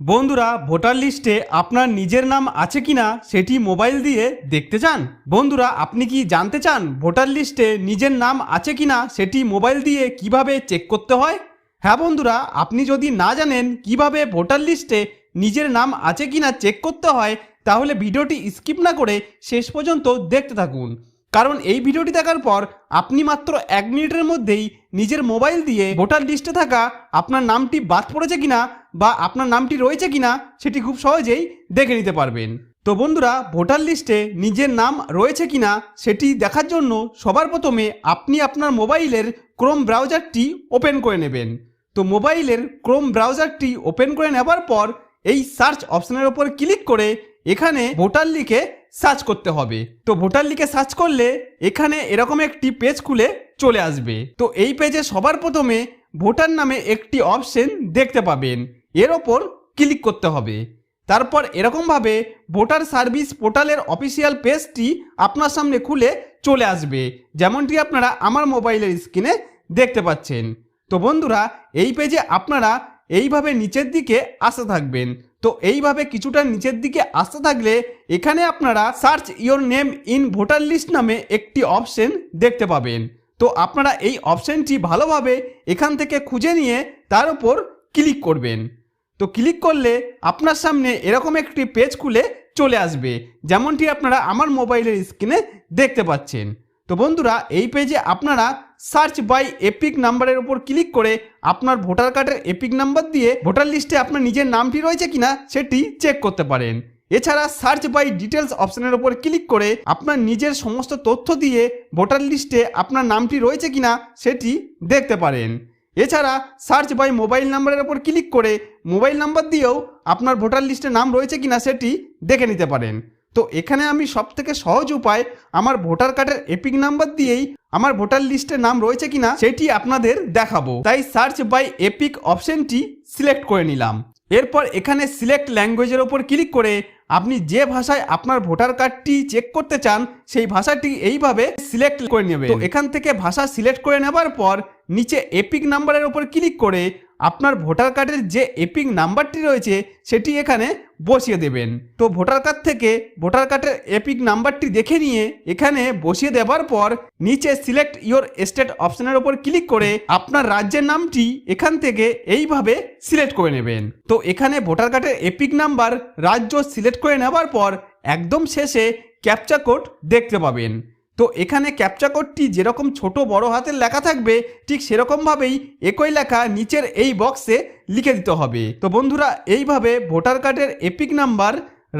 বন্ধুরা, ভোটার লিস্টে আপনার নিজের নাম আছে কিনা সেটি মোবাইল দিয়ে দেখতে চান। বন্ধুরা, আপনি কি জানতে চান ভোটার লিস্টে নিজের নাম আছে কিনা সেটি মোবাইল দিয়ে কীভাবে চেক করতে হয়? হ্যাঁ বন্ধুরা, আপনি যদি না জানেন কীভাবে ভোটার লিস্টে নিজের নাম আছে কিনা চেক করতে হয়, তাহলে ভিডিওটি স্কিপ না করে শেষ পর্যন্ত দেখতে থাকুন। কারণ এই ভিডিওটি দেখার পর আপনি মাত্র এক মিনিটের মধ্যেই নিজের মোবাইল দিয়ে ভোটার লিস্টে থাকা আপনার নামটি বাদ পড়েছে কিনা বা আপনার নামটি রয়েছে কিনা সেটি খুব সহজেই দেখে নিতে পারবেন। তো বন্ধুরা, ভোটার লিস্টে নিজের নাম রয়েছে কিনা সেটি দেখার জন্য সবার প্রথমে আপনি আপনার মোবাইলের ক্রোম ব্রাউজারটি ওপেন করে নেবেন। তো মোবাইলের ক্রোম ব্রাউজারটি ওপেন করে নেবার পর এই সার্চ অপশনের ওপর ক্লিক করে এখানে ভোটার লিখে সার্চ করতে হবে। তো ভোটার লিখে সার্চ করলে এখানে এরকম একটি পেজ খুলে চলে আসবে। তো এই পেজে সবার প্রথমে ভোটার নামে একটি অপশন দেখতে পাবেন। এর ওপর ক্লিক করতে হবে। তারপর এরকমভাবে ভোটার সার্ভিস পোর্টালের অফিসিয়াল পেজটি আপনার সামনে খুলে চলে আসবে, যেমনটি আপনারা আমার মোবাইলের স্ক্রিনে দেখতে পাচ্ছেন। তো বন্ধুরা, এই পেজে আপনারা এইভাবে নিচের দিকে আসতে থাকবেন। তো এইভাবে কিছুটা নিচের দিকে আসতে থাকলে এখানে আপনারা search your name in voter list নামে একটি অপশন দেখতে পাবেন। তো আপনারা এই অপশনটি ভালোভাবে এখান থেকে খুঁজে নিয়ে তার উপর ক্লিক করবেন। তো ক্লিক করলে আপনার সামনে এরকম একটি পেজ খুলে চলে আসবে, যেমনটি আপনারা আমার মোবাইলের স্ক্রিনে দেখতে পাচ্ছেন। তো বন্ধুরা, এই পেজে আপনারা সার্চ বাই এপিক নাম্বারের উপর ক্লিক করে আপনার ভোটার কার্ডের এপিক নাম্বার দিয়ে ভোটার লিস্টে আপনার নিজের নামটি রয়েছে কিনা সেটি চেক করতে পারেন। এছাড়া সার্চ বাই ডিটেলস অপশনের উপর ক্লিক করে আপনার নিজের সমস্ত তথ্য দিয়ে ভোটার লিস্টে আপনার নামটি রয়েছে কিনা সেটি দেখতে পারেন। এছাড়া সার্চ বাই মোবাইল নাম্বারের ওপর ক্লিক করে মোবাইল নাম্বার দিয়েও আপনার ভোটার লিস্টে নাম রয়েছে কিনা সেটি দেখে নিতে পারেন। তো এখানে আমি সব থেকে সহজ উপায় আমার ভোটার কার্ডের এপিক নাম্বার দিয়েই আমার ভোটার লিস্টে নাম রয়েছে কিনা সেটি আপনাদের দেখাবো। তাই সার্চ বাই এপিক অপশনটি সিলেক্ট করে নিলাম। এরপর এখানে সিলেক্ট ল্যাঙ্গুয়েজের ওপর ক্লিক করে আপনি যে ভাষায় আপনার ভোটার কার্ডটি চেক করতে চান, সেই ভাষাটি এইভাবে সিলেক্ট করে নেবেন। এখান থেকে ভাষা সিলেক্ট করে নেবার পর নিচে এপিক নাম্বারের ওপর ক্লিক করে আপনার ভোটার কার্ডের যে এপিক নাম্বারটি রয়েছে, সেটি এখানে বসিয়ে দেবেন। তো ভোটার কার্ড থেকে ভোটার কার্ডের এপিক নাম্বারটি দেখে নিয়ে এখানে বসিয়ে দেওয়ার পর নিচে সিলেক্ট ইওর স্টেট অপশনের ওপর ক্লিক করে আপনার রাজ্যের নামটি এখান থেকে এইভাবে সিলেক্ট করে নেবেন। তো এখানে ভোটার কার্ডের এপিক নাম্বার রাজ্য সিলেক্ট করে নেওয়ার পর একদম শেষে ক্যাপচা কোড দেখতে পাবেন। তো এখানে ক্যাপচা কোডটি যেরকম ছোট বড় হাতের লেখা থাকবে, ঠিক সেরকমভাবেই একই লেখা নিচের এই বক্সে লিখে দিতে হবে। তো বন্ধুরা, এইভাবে ভোটার কার্ডের এপিক নাম্বার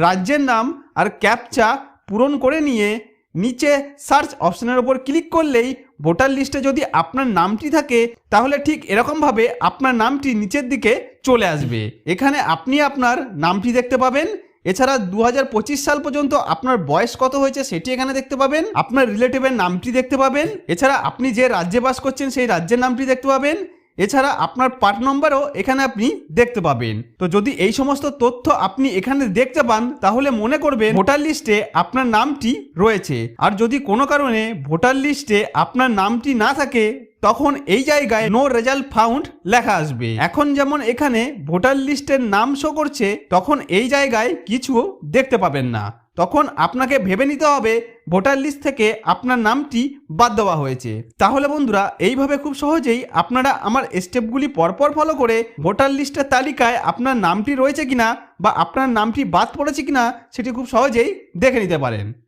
রাজ্যের নাম আর ক্যাপচা পূরণ করে নিয়ে নিচে সার্চ অপশনের ওপর ক্লিক করলেই ভোটার লিস্টে যদি আপনার নামটি থাকে, তাহলে ঠিক এরকমভাবে আপনার নামটি নিচের দিকে চলে আসবে। এখানে আপনি আপনার নামটি দেখতে পাবেন এছাড়া দু হাজার পঁচিশ সাল পর্যন্ত আপনার বয়স কত হয়েছে সেটি এখানে দেখতে পাবেন। আপনার রিলেটিভের নামটি দেখতে পাবেন। এছাড়া আপনি যে রাজ্যে বাস করছেন সেই রাজ্যের নামটি দেখতে পাবেন। এছাড়া আপনার পার্ট নম্বরও এখানে আপনি দেখতে পাবেন। তো যদি এই সমস্ত তথ্য আপনি এখানে দেখতে পান, তাহলে মনে করবেন ভোটার লিস্টে আপনার নামটি রয়েছে। আর যদি কোনো কারণে ভোটার লিস্টে আপনার নামটি না থাকে তখন এই জায়গায় নো রেজাল্ট ফাউন্ড লেখা আসবে। এখন যেমন এখানে ভোটার লিস্টের নাম শো করছে, তখন এই জায়গায় কিছু দেখতে পাবেন না। তখন আপনাকে ভেবে নিতে হবে, ভোটার লিস্ট থেকে আপনার নামটি বাদ দেওয়া হয়েছে। তাহলে বন্ধুরা, এইভাবে খুব সহজেই আপনারা আমার স্টেপগুলি পরপর ফলো করে ভোটার লিস্টের তালিকায় আপনার নামটি রয়েছে কিনা বা আপনার নামটি বাদ পড়েছে কিনা, সেটি খুব সহজেই দেখে নিতে পারেন।